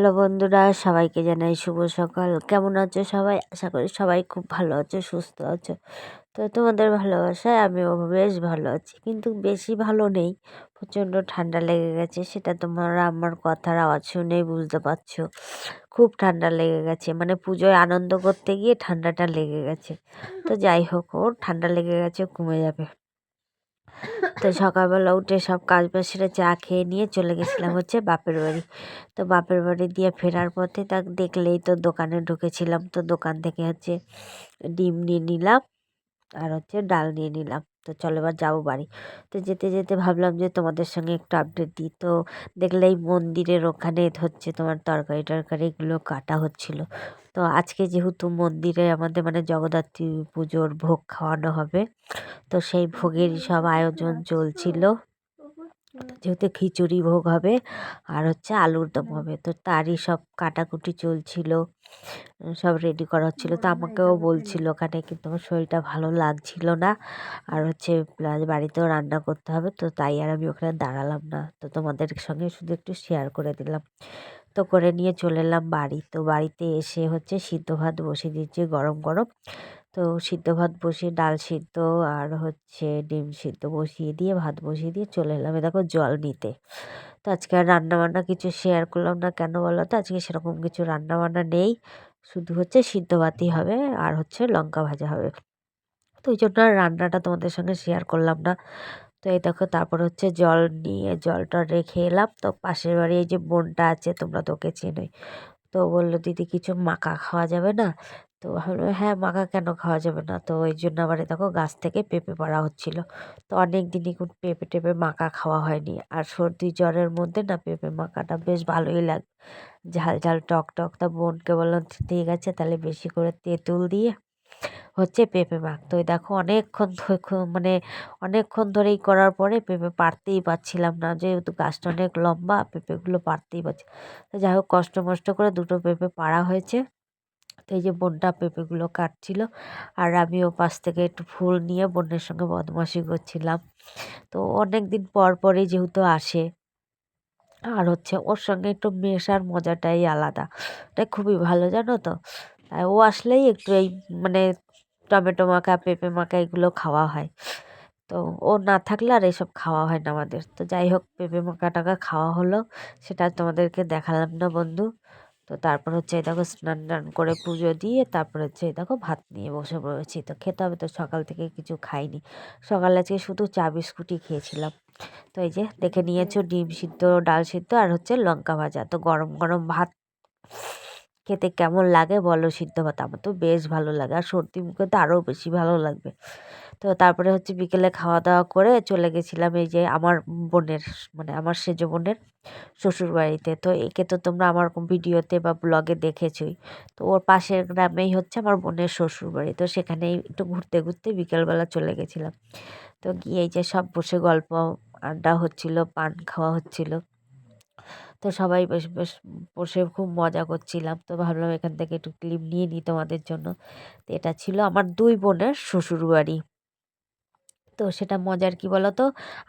Hello বন্ধুরা, সবাইকে জানাই শুভ সকাল। কেমন আছো সবাই? আশা করি সবাই খুব ভালো আছো, সুস্থ আছো। তো তোমাদের ভালোবাসায় আমিও বেশ ভালো আছি। কিন্তু বেশি ভালো নেই, প্রচণ্ড ঠান্ডা লেগে গেছে, সেটা তোমরা আমার কথার আওয়াজ শুনেই বুঝতে পারছ। খুব ঠান্ডা লেগে গেছে মানে পুজোয় আনন্দ করতে গিয়ে ঠান্ডাটা লেগে গেছে। তো যাই হোক, ওর ঠান্ডা লেগে গেছে, কমে যাবে। তো সকালবেলা উঠে সব কাজ বাজ সেরে চা খেয়ে নিয়ে চলে গেছিলাম হচ্ছে বাপের বাড়ি। তো বাপের বাড়ি দিয়ে ফেরার পথে তা দেখলেই তো দোকানে ঢুকেছিলাম। তো দোকান থেকে হচ্ছে ডিম নিয়ে নিলাম আর হচ্ছে ডাল নিয়ে নিলাম। তো চলো এবার যাব বাড়ি। তো যেতে যেতে ভাবলাম যে তোমাদের সঙ্গে একটু আপডেট দিই। তো দেখলে এই মন্দিরের ওখানে হচ্ছে তোমার তরকারি টরকারি এগুলো কাটা হচ্ছিল। তো আজকে যেহেতু মন্দিরে আমাদের মানে জগদ্ধাত্রী পুজোর ভোগ খাওয়ানো হবে, তো সেই ভোগেরই সব আয়োজন চলছিল। যেহেতু খিচুড়ি ভোগ হবে আর হচ্ছে আলুর দম হবে। তো তারই সব কাটাকুটি চলছিল সব রেডি করা হচ্ছিল। তো আমাকেও বলছিল ওখানে কিন্তু আমার শরীরটা ভালো লাগছিল না। আর হচ্ছে প্লাস বাড়িতেও রান্না করতে হবে তো তাই আর আমি ওখানে দাঁড়ালাম না। তো তোমাদের সঙ্গে শুধু একটু শেয়ার করে দিলাম। তো করে নিয়ে চলে এলাম বাড়ি। তো বাড়িতে এসে হচ্ছে সিদ্ধ ভাত বসিয়ে দিয়েছি গরম গরম। তো সিদ্ধ ভাত বসিয়ে ডাল সিদ্ধ আর হচ্ছে ডিম সিদ্ধ বসিয়ে দিয়ে, ভাত বসিয়ে দিয়ে চলে এলাম। দেখো জল নিতে। তো আজকে আর রান্নাবান্না কিছু শেয়ার করলাম না কেন বলো তো? আজকে সেরকম কিছু রান্নাবান্না নেই। শুধু হচ্ছে সিদ্ধ ভাতই হবে আর হচ্ছে লঙ্কা ভাজা হবে। তো ওই জন্য আর রান্নাটা তোমাদের সঙ্গে শেয়ার করলাম না। তো এই দেখো তারপর হচ্ছে জল নিয়ে জলটা রেখে এলাম। তো পাশের বাড়ি এই যে বোনটা আছে, তোমরা তোকে চেনোই। তো বলল, দিদি, কিছু মাখা খাওয়া যাবে না? তো ভাবলো হ্যাঁ মাখা কেন খাওয়া যাবে না? তো ওই জন্য আবার দেখো গাছ থেকে পেঁপে পাড়া হচ্ছিল। তো অনেক দিনই কোন পেঁপে টেপে মাখা খাওয়া হয়নি। আর সর্দি জ্বরের মধ্যে না পেঁপে মাখাটা বেশ ভালোই লাগে, ঝাল ঝাল, টক টক, তা বোনকে বললাম ঠিক আছে, তাহলে বেশি করে তেঁতুল দিয়ে হচ্ছে পেঁপে মাখ। তো দেখো অনেকক্ষণ মানে অনেকক্ষণ ধরেই করার পরে পেঁপে পারতেই পারছিলাম না, যেহেতু গাছটা অনেক লম্বা, পেঁপেগুলো পারতেই পারছি। তো যাই হোক, কষ্ট মষ্ট করে দুটো পেঁপে পাড়া হয়েছে। এই যে বোনটা পেঁপেগুলো কাটছিল আর আমি ও পাশ থেকে একটু ফুল নিয়ে বোনের সঙ্গে বদমাশি করছিলাম। তো অনেক দিন পর পরই যেহেতু আসে, আর হচ্ছে ওর সঙ্গে একটু মেশার মজাটাই আলাদা। এটা খুবই ভালো, জানো তো? তাই ও আসলেই একটু এই মানে টমেটো মাখা, পেঁপে মাখা এগুলো খাওয়া হয়। তো ও না থাকলে আর এসব খাওয়া হয় না আমাদের। তো যাই হোক, পেঁপে মাখা টাকা খাওয়া হলো, সেটা তোমাদেরকে দেখালাম না বন্ধু। তো তারপর হচ্ছে দেখো স্নান টান করে পুজো দিয়ে তারপর হচ্ছে দেখো ভাত নিয়ে বসে পড়েছি। তো খেতে হবে তো সকাল থেকে কিছু খাইনি। সকালে আজকে শুধু চা বিস্কুটই খেয়েছিলাম। তো এই যে দেখে নিয়েছো ডিম সিদ্ধ, ডাল সিদ্ধ আর হচ্ছে লঙ্কা ভাজা। তো গরম গরম ভাত খেতে কেমন লাগে বলো? সিদ্ধ ভাত আমার তো বেশ ভালো লাগে। আর সর্দি মুখে তো আরও বেশি ভালো লাগবে। তো তারপরে হচ্ছে বিকেলে খাওয়া দাওয়া করে চলে গেছিলাম এই যে আমার বোনের মানে আমার সেজ বোনের শ্বশুর বাড়িতে তো একে তো তোমরা আমার ভিডিওতে বা ব্লগে দেখেছই। তো ওর পাশের গ্রামেই হচ্ছে আমার বোনের শ্বশুর বাড়ি তো সেখানেই একটু ঘুরতে ঘুরতে বিকেলবেলা চলে গেছিলাম। তো গিয়ে এই যে সব বসে গল্প, আড্ডা হচ্ছিল, পান খাওয়া হচ্ছিল। তো সবাই বেশ বেশ বসে খুব মজা করছিলাম। তো ভাবলাম এখান থেকে একটু ক্লিপ নিয়ে নিই তোমাদের জন্য। তো এটা ছিল আমার দুই বোনের শ্বশুর বাড়ি তো সেটা মজার কি বলতো?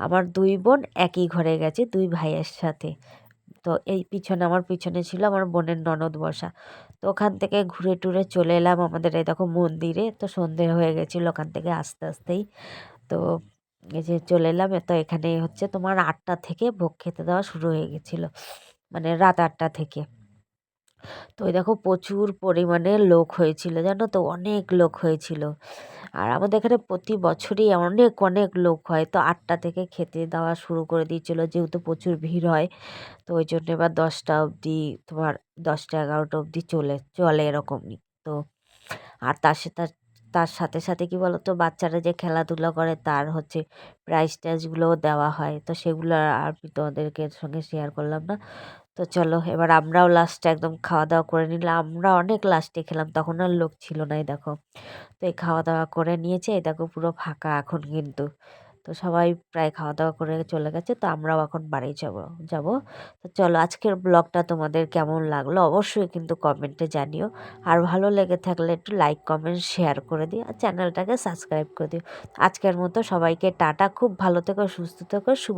আমার দুই বোন একই ঘরে গেছে, দুই ভাইয়ের সাথে। তো এই পিছনে আমার পিছনে ছিল আমার বোনের ননদ বসা। তো ওখান থেকে ঘুরে টুরে চলে এলাম আমাদের এই দেখো মন্দিরে। তো সন্ধে হয়ে গেছিল ওখান থেকে আস্তে আস্তেই। তো এই যে চলে এলাম, তো এখানে হচ্ছে তোমার আটটা থেকে ভোগ খেতে দেওয়া শুরু হয়ে গেছিল। মানে রাত আটটা থেকে। তো ওই দেখো প্রচুর পরিমাণে লোক হয়েছিল, জানো তো? অনেক লোক হয়েছিল। আর আমাদের এখানে প্রতি বছরই অনেক অনেক লোক হয়। তো আটটা থেকে খেতে দেওয়া শুরু করে দিয়েছিলো, যেহেতু প্রচুর ভিড় হয়। তো ওই জন্য এবার দশটা অবধি, তোমার দশটা এগারোটা অবধি চলে চলে এরকমই। তো আর তার সাথে তার সাথে সাথে কি বলতো, বাচ্চারা যে খেলাধুলা করে তার হচ্ছে প্রাইজ টাইজগুলোও দেওয়া হয়। তো সেগুলো আর তোমাদেরকে সঙ্গে শেয়ার করলাম না। তো চলো, এবার আমরাও লাস্টে একদম খাওয়া দাওয়া করে নিলাম। আমরা অনেক লাস্টে খেলাম, তখন আর লোক ছিল না, এই দেখো। তো এই খাওয়া দাওয়া করে নিয়েছে, এই দেখো পুরো ফাঁকা এখন কিন্তু। তো সবাই প্রায় খাওয়া দাওয়া করে চলে গেছে, তো আমরাও এখন বাড়ি যাব যাব। তো চলো আজকের ব্লগটা তোমাদের কেমন লাগল অবশ্যই কিন্তু কমেন্টে জানিও। আর ভালো লেগে থাকলে একটু লাইক, কমেন্ট, শেয়ার করে দিও আর চ্যানেলটাকে সাবস্ক্রাইব করে দিও। আজকের মতো সবাইকে টাটা, খুব ভালো থেকো, সুস্থ থেকো, শুভ